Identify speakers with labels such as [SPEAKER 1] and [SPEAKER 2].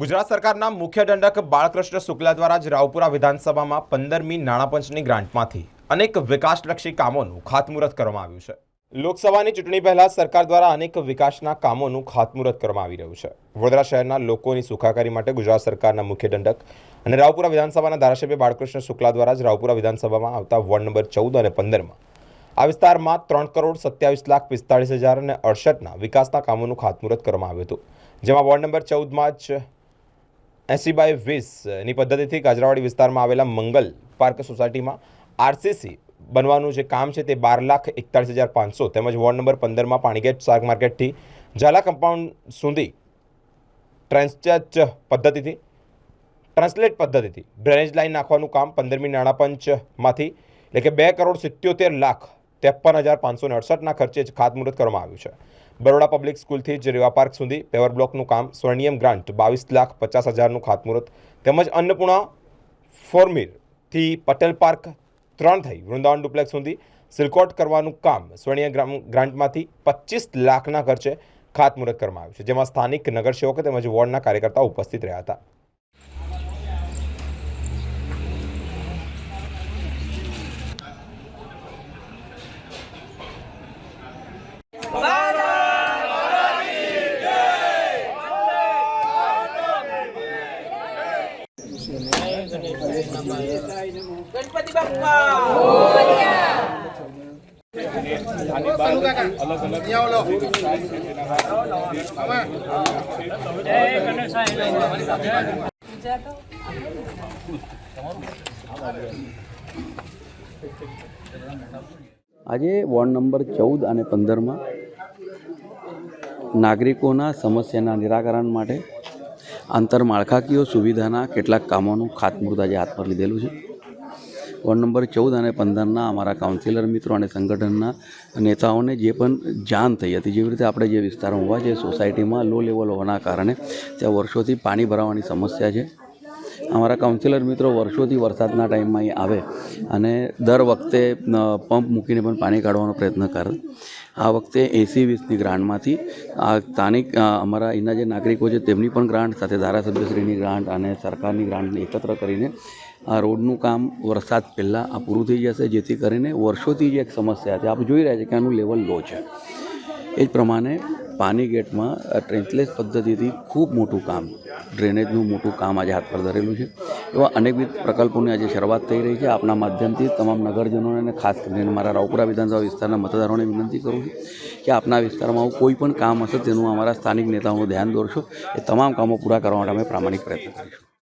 [SPEAKER 1] ગુજરાત સરકારના મુખ્ય દંડક બાળકૃષ્ણ શુક્લા દ્વારા જ રાવપુરા વિધાનસભામાં પંદરમી નાણાપંચની ગ્રાન્ટમાંથી અનેક વિકાસલક્ષી કામોનું ખાતમુહૂર્ત કરવામાં આવ્યું છે. લોકસભાની ચૂંટણી પહેલા સરકાર દ્વારા અનેક વિકાસના કામોનું ખાતમુહૂર્ત કરવામાં આવી રહ્યું છે. વડોદરા શહેરના લોકોની સુખાકારી માટે ગુજરાત સરકારના મુખ્ય દંડક અને રાવપુરા વિધાનસભાના ધારાસભ્ય બાળકૃષ્ણ શુક્લા દ્વારા જ રાવપુરા વિધાનસભામાં આવતા વોર્ડ નંબર ચૌદ અને પંદરમાં આ વિસ્તારમાં ત્રણ કરોડ સત્યાવીસ લાખ પિસ્તાળીસ હજાર અને અડસઠના વિકાસના કામોનું ખાતમુહૂર્ત કરવામાં આવ્યું હતું. જેમાં વોર્ડ નંબર ચૌદમાં જ એંસી બાય વીસની પદ્ધતિથી કાજરાવાડી વિસ્તારમાં આવેલા મંગલ પાર્ક સોસાયટીમાં આરસીસી બનવાનું જે કામ છે તે બાર લાખ એકતાળીસ હજાર પાંચસો તેમજ વોર્ડ નંબર પંદરમાં પાણીગેટ, શાક માર્કેટથી ઝાલા કમ્પાઉન્ડ સુધી ટ્રાન્સચાર્જ પદ્ધતિથી, ટ્રાન્સલેટ પદ્ધતિથી ડ્રેનેજ લાઇન નાખવાનું કામ પંદરમી નાણાપંચમાંથી, એટલે કે બે કરોડ સિત્યોતેર લાખ ત્રેપન હજાર પાંચસો અડસઠના ખર્ચે જ ખાતમુહૂર્ત કરવામાં આવ્યું છે. બરોડા પબ્લિક સ્કૂલથી જ રેવા પાર્ક સુધી પેવર બ્લોકનું કામ સ્વર્ણિયમ ગ્રાન્ટ બાવીસ લાખ પચાસ હજારનું ખાતમુહૂર્ત તેમજ અન્નપૂર્ણા ફોરમીરથી પટેલ પાર્ક ત્રણ થઈ વૃંદાવન ડુપ્લેક્સ સુધી સિલકોટ કરવાનું કામ સ્વર્ણિય ગ્રાન્ટમાંથી પચીસ લાખના ખર્ચે ખાતમુહૂર્ત કરવામાં આવ્યું છે, જેમાં સ્થાનિક નગરસેવકો તેમજ વોર્ડના કાર્યકર્તાઓ ઉપસ્થિત રહ્યા હતા.
[SPEAKER 2] ગણપતિ બાપા
[SPEAKER 3] આજે વોર્ડ નંબર ચૌદ અને પંદરમાં નાગરિકોના સમસ્યાના નિરાકરણ માટે આંતરમાળખાકીય સુવિધાના કેટલાક કામોનું ખાતમુહૂર્ત આજે હાથ પર લીધેલું છે. વોર્ડ નંબર ચૌદ અને પંદરના અમારા કાઉન્સિલર મિત્રો અને સંગઠનના નેતાઓને જે પણ જાણ થઈ હતી, જેવી રીતે આપણે જે વિસ્તારમાં હોવા છે સોસાયટીમાં લો લેવલ હોવાના કારણે ત્યાં વર્ષોથી પાણી ભરાવાની સમસ્યા છે. અમારા કાઉન્સિલર મિત્રો વર્ષોથી વરસાદના ટાઈમમાં અહીં આવે અને દર વખતે પંપ મૂકીને પણ પાણી કાઢવાનો પ્રયત્ન કરે. આ વખતે એસી વીસની ગ્રાન્ટમાંથી આ સ્થાનિક અમારા અહીંના જે નાગરિકો છે તેમની પણ ગ્રાન્ટ, સાથે ધારાસભ્યશ્રીની ગ્રાન્ટ અને સરકારની ગ્રાન્ટને એકત્ર કરીને આ રોડનું કામ વરસાદ પહેલાં આ પૂરું થઈ જશે, જેથી કરીને વર્ષોથી જે એક સમસ્યા છે, આપ જોઈ રહ્યા છે કે આનું લેવલ લો છે. એ જ પ્રમાણે પાની ગેટમાં ટ્રેન્ચલેસ પદ્ધતિથી ખૂબ મોટું કામ, ડ્રેનેજનું મોટું કામ આજે હાથ પર ધરેલું છે. એવા અનેકવિધ પ્રકલ્પોની આજે શરૂઆત થઈ રહી છે. આપના માધ્યમથી તમામ નગરજનોને અને ખાસ કરીને મારા રાવપુરા વિધાનસભા વિસ્તારના મતદારોને વિનંતી કરું છું કે આપના વિસ્તારમાં આવું કોઈ પણ કામ હશે તેનું અમારા સ્થાનિક નેતાઓનું ધ્યાન દોરશો. એ તમામ કામો પૂરા કરવા માટે અમે પ્રામાણિક પ્રયત્ન કરીશું.